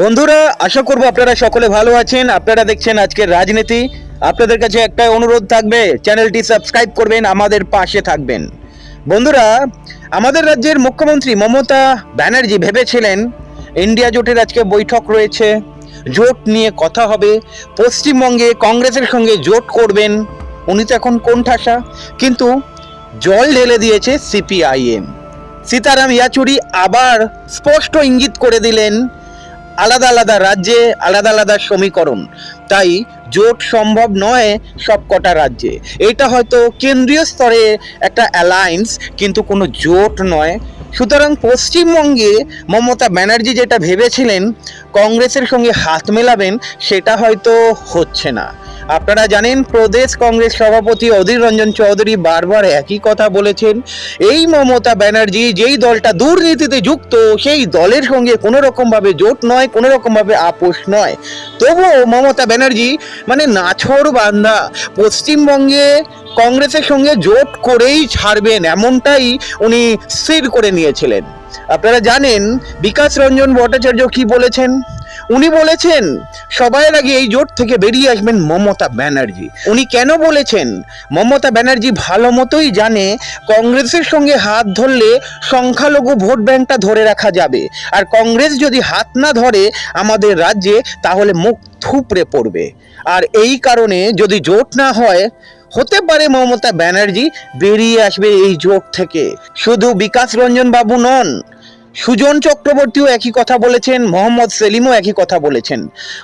বন্ধুরা, আশা করব আপনারা সকলে ভালো আছেন। আপনারা দেখছেন আজকের রাজনীতি। আপনাদের কাছে একটা অনুরোধ থাকবে, চ্যানেলটি সাবস্ক্রাইব করবেন, আমাদের পাশে থাকবেন। বন্ধুরা, আমাদের রাজ্যের মুখ্যমন্ত্রী মমতা ব্যানার্জি ভেবেছিলেন, ইন্ডিয়া জোটের আজকে বৈঠক রয়েছে। জোট নিয়ে কথা হবে। পশ্চিমবঙ্গে কংগ্রেসের সঙ্গে জোট করবেন, উনি তো এখন কোন ঠাসা কিন্তু জল ঢেলে দিয়েছে সিপিআইএম। সীতারাম ইয়াচুরি আবার স্পষ্ট ইঙ্গিত করে দিলেন আলাদা আলাদা রাজ্যে, আলাদা আলাদা সমীকরণ। তাই জোট সম্ভব নয় সবকটা রাজ্যে। এটা হয়তো কেন্দ্রীয় স্তরে একটা অ্যালায়েন্স কিন্তু কোনো জোট নয়। সুতরাং পশ্চিমবঙ্গে মমতা ব্যানার্জি যেটা ভেবেছিলেন কংগ্রেসের সঙ্গে হাত মেলাবেন, সেটা হয়তো হচ্ছে না। আপনারা জানেন, প্রদেশ কংগ্রেস সভাপতি অধীর রঞ্জন চৌধুরী বারবার একই কথা বলেছেন। এই মমতা ব্যানার্জি যেই দলটা দুর্নীতিতে যুক্ত, সেই দলের সঙ্গে কোনো রকমভাবে জোট নয় কোনো রকমভাবে আপোষ নয়। তবুও মমতা ব্যানার্জি মানে নাছর বান্ধা পশ্চিমবঙ্গে কংগ্রেসের সঙ্গে জোট করেই ছাড়বেন, এমনটাই উনি স্থির করে নিয়েছিলেন। আপনারা জানেন বিকাশ রঞ্জন ভট্টাচার্য কি বলেছেন? উনি বলেছেন সবার আগে এই জোট থেকে বেরিয়ে আসবেন মমতা ব্যানার্জি। উনি কেন বলেছেন? মমতা ব্যানার্জি ভালো মতোই জানে কংগ্রেসের সঙ্গে হাত ধরলে সংখ্যালঘু ভোট ব্যাংকটা ধরে রাখা যাবে। আর কংগ্রেস যদি হাত না ধরে আমাদের রাজ্যে, তাহলে মুখ থুপড়ে পড়বে। আর এই কারণে যদি জোট না হয় হতে পারে মমতা ব্যানার্জি বেরিয়ে আসবে এই জোট থেকে। শুধু বিকাশ রঞ্জন বাবু নন, সুজন চক্রবর্তীও একই কথা বলেছেন, মোহাম্মদ সেলিমও একই কথা বলেছেন।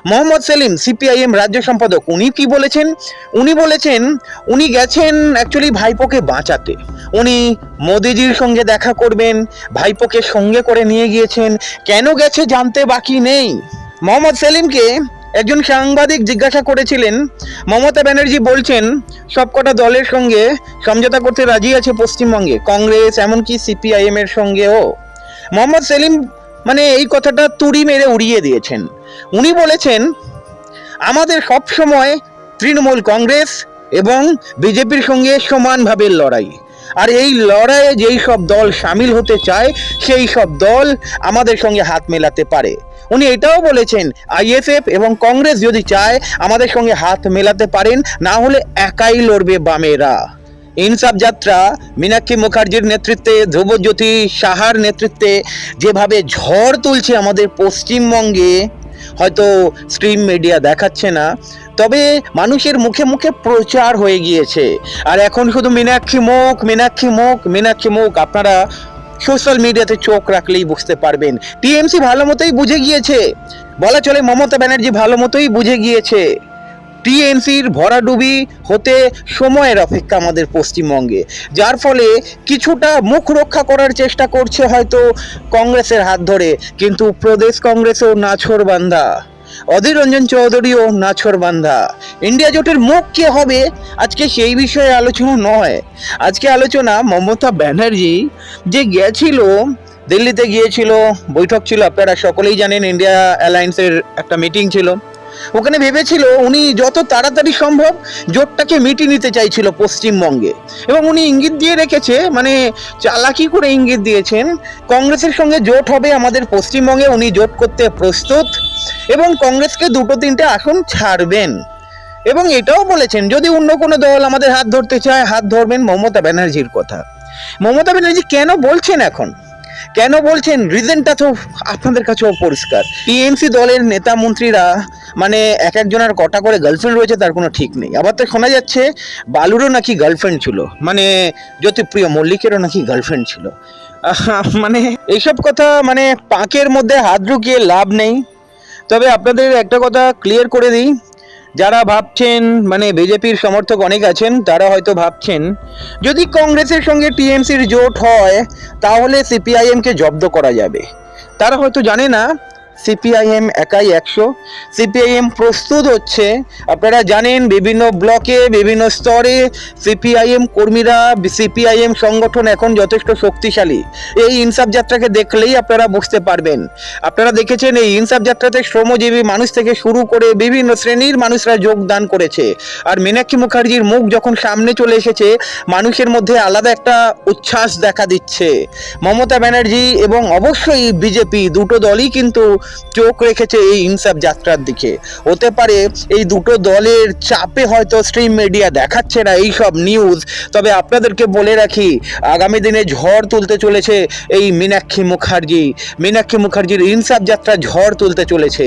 মোহাম্মদ সেলিম, সিপিআইএম রাজ্য সম্পাদক, উনি কি বলেছেন? উনি বলেছেন, উনি গেছেন অ্যাকচুয়ালি ভাইপোকে বাঁচাতে। উনি মোদিজির সঙ্গে দেখা করবেন, ভাইপোকে সঙ্গে করে নিয়ে গিয়েছেন। কেন গেছে জানতে বাকি নেই? মোহাম্মদ সেলিমকে একজন সাংবাদিক জিজ্ঞাসা করেছিলেন, মমতা ব্যানার্জি বলছেন, সবকটা দলের সঙ্গে সমঝোতা করতে রাজি আছে পশ্চিমবঙ্গে, কংগ্রেস, এমনকি সিপিআইএম এর সঙ্গেও। মোহাম্মদ সেলিম মানে এই কথাটা তুড়ি মেরে উড়িয়ে দিয়েছেন। উনি বলেছেন, আমাদের সব সময় তৃণমূল কংগ্রেস এবং বিজেপির সঙ্গে সমানভাবে লড়াই। আর এই লড়াইয়ে যেই সব দল সামিল হতে চায়, সেই সব দল আমাদের সঙ্গে হাত মেলাতে পারে। উনি এটাও বলেছেন আইএসএফ এবং কংগ্রেস যদি চায় আমাদের সঙ্গে হাত মেলাতে পারেন, না হলে একাই লড়বে বামেরা। ইনসাফ যাত্রা, মীনাক্ষী মুখার্জির নেতৃত্বে, ধ্রুবজ্যোতি সাহার নেতৃত্বে যেভাবে ঝড় তুলছে আমাদের পশ্চিমবঙ্গে, হয়তো স্ট্রিম মিডিয়া দেখাচ্ছে না, তবে মানুষের মুখে মুখে প্রচার হয়ে গিয়েছে। আর এখন শুধু মীনাক্ষী মুখ মীনাক্ষী মুখ মীনাক্ষী মুখ, আপনারা সোশ্যাল মিডিয়াতে চোখ রাখলেই বুঝতে পারবেন। টিএমসি ভালো মতোই বুঝে গিয়েছে। বলা চলে মমতা ব্যানার্জি ভালো মতোই বুঝে গিয়েছে। টিএমসির ভরাডুবি হতে সময়ের অপেক্ষা আমাদের পশ্চিমবঙ্গে। যার ফলে কিছুটা মুখ রক্ষা করার চেষ্টা করছে হয়তো কংগ্রেসের হাত ধরে। কিন্তু প্রদেশ কংগ্রেসও নাছর বান্ধা অধীর রঞ্জন চৌধুরীও নাছর বান্ধা। ইন্ডিয়া জোটের মুখ কে হবে? আজকে সেই বিষয়ে আলোচনা নয়। আজকে আলোচনা মমতা ব্যানার্জি, যে গেছিল, দিল্লিতে গিয়েছিল, বৈঠক ছিল, আপনারা সকলেই জানেন, ইন্ডিয়া অ্যালায়েন্সের একটা মিটিং ছিল। ওখানে ভেবেছিল উনি যত তাড়াতাড়ি সম্ভব জোটটাকে মিটিয়ে নিতে চাইছিল পশ্চিমবঙ্গে। এবং উনি ইঙ্গিত দিয়ে রেখেছে মানে চালাকি করে ইঙ্গিত দিয়েছেন, কংগ্রেসের সঙ্গে জোট হবে আমাদের পশ্চিমবঙ্গে, উনি জোট করতে প্রস্তুত। এবং কংগ্রেসকে দুটো তিনটে আসন ছাড়বেন। এবং এটাও বলেছেন, যদি অন্য কোনো দল আমাদের হাত ধরতে চায়, হাত ধরবেন মমতা ব্যানার্জির কথা। মমতা ব্যানার্জি কেন বলছেন এখন? কেন বলছেন? রিজনটা তো আপনাদের কাছেও পরিষ্কার। টিএমসি দলের নেতা মন্ত্রীরা মানে এক একজনের কটা করে গার্লফ্রেন্ড রয়েছে, তার কোনো ঠিক নেই। আবার তো শোনা যাচ্ছে, বালুরও নাকি গার্লফ্রেন্ড ছিল। মানে জ্যোতিপ্রিয় মল্লিকেরও নাকি গার্লফ্রেন্ড ছিল। মানে এইসব কথা মানে পাঁকের মধ্যে হাত ঢুকিয়ে লাভ নেই। তবে আপনাদের একটা কথা ক্লিয়ার করে দিই। যারা ভাবছেন মানে বিজেপির সমর্থক অনেক আছেন, তারা হয়তো ভাবছেন, যদি কংগ্রেসের সঙ্গে টিএমসির জোট হয়, তাহলে সিপিআইএমকে জব্দ করা যাবে। তারা হয়তো জানে না সিপিআইএম একাই একশো। সিপিআইএম প্রস্তুত হচ্ছে, আপনারা জানেন, বিভিন্ন ব্লকে, বিভিন্ন স্তরে সিপিআইএম কর্মীরা, সিপিআইএম সংগঠন এখন যথেষ্ট শক্তিশালী। এই ইনসাফ যাত্রাকে দেখলেই আপনারা বুঝতে পারবেন। আপনারা দেখেছেন, এই ইনসাফ যাত্রাতে শ্রমজীবী মানুষ থেকে শুরু করে বিভিন্ন শ্রেণির মানুষরা যোগদান করেছে। আর মীনাক্ষী মুখার্জির মুখ যখন সামনে চলে এসেছে, মানুষের মধ্যে আলাদা একটা উচ্ছ্বাস দেখা দিচ্ছে। মমতা ব্যানার্জি এবং অবশ্যই বিজেপি দুটো দলই কিন্তু চোখ রেখেছে এই ইনসাফ যাত্রার দিকে। হতে পারে এই দুটো দলের চাপে হয়তো স্ট্রিম মিডিয়া দেখাচ্ছে না এই সব নিউজ তবে আপনাদেরকে বলে রাখি, আগামী দিনে ঝড় তুলতে চলেছে এই মীনাক্ষী মুখার্জি। মীনাক্ষী মুখার্জির ইনসাফ যাত্রা ঝড় তুলতে চলেছে।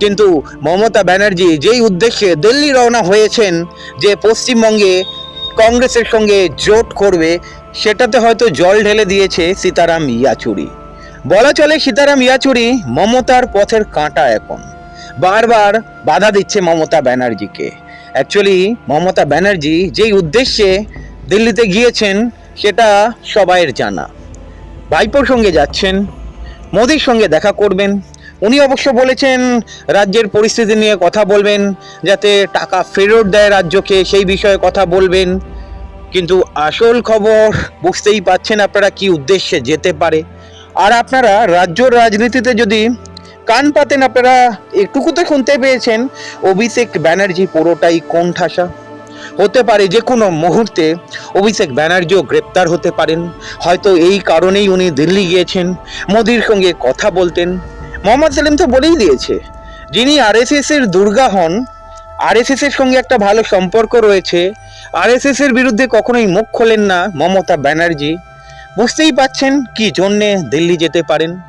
কিন্তু মমতা ব্যানার্জি যেই উদ্দেশ্যে দিল্লি রওনা হয়েছেন যে পশ্চিমবঙ্গে কংগ্রেসের সঙ্গে জোট করবে, সেটাতে হয়তো জল ঢেলে দিয়েছে সীতারাম ইয়াচুরি। বলা চলে সীতারাম ইয়াচুরি মমতার পথের কাঁটা এখন। বারবার বাধা দিচ্ছে মমতা ব্যানার্জিকে। অ্যাকচুয়ালি মমতা ব্যানার্জি যেই উদ্দেশ্যে দিল্লিতে গিয়েছেন, সেটা সবাইয়ের জানা। ভাইপোর সঙ্গে যাচ্ছেন, মোদির সঙ্গে দেখা করবেন। উনি অবশ্য বলেছেন, রাজ্যের পরিস্থিতি নিয়ে কথা বলবেন, যাতে টাকা ফেরত দেয় রাজ্যকে, সেই বিষয়ে কথা বলবেন। কিন্তু আসল খবর বুঝতেই পাচ্ছেন আপনারা কি উদ্দেশ্যে যেতে পারে। আর আপনারা রাজ্য রাজনীতিতে যদি কান পাতেন, আপনারা একটুকুতে শুনতে পেয়েছেন, অভিষেক ব্যানার্জি পুরোটাই কোণঠাসা। হতে পারে যে কোনো মুহূর্তে অভিষেক ব্যানার্জিও গ্রেপ্তার হতে পারেন। হয়তো এই কারণেই উনি দিল্লি গিয়েছেন, মোদির সঙ্গে কথা বলতেন। মোহাম্মদ সেলিম তো বলেই দিয়েছে, যিনি আরএসএস এর দুর্গা হন আরএসএস এর সঙ্গে একটা ভালো সম্পর্ক রয়েছে। আরএসএস এর বিরুদ্ধে কখনোই মুখ খোলেন না মমতা ব্যানার্জি। বুঝতেই পাচ্ছেন কি জন্যে দিল্লি যেতে পারেন।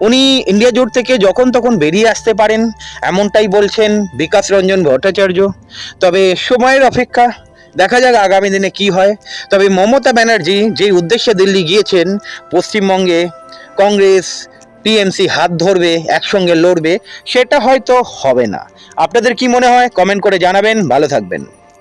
উনি ইন্ডিয়া জোট থেকে যখন তখন বেরিয়ে আসতে পারেন, এমনটাই বলছেন বিকাশ রঞ্জন ভট্টাচার্য। তবে সময়ের অপেক্ষা, দেখা যাক আগামী দিনে কি হয়। তবে মমতা ব্যানার্জি যে উদ্দেশ্যে দিল্লি গিয়েছেন, পশ্চিমবঙ্গে কংগ্রেস, টিএমসি হাত ধরবে, একসঙ্গে লড়বে, সেটা হয়তো হবে না। আপনাদের কি মনে হয়? কমেন্ট করে জানাবেন। ভালো থাকবেন।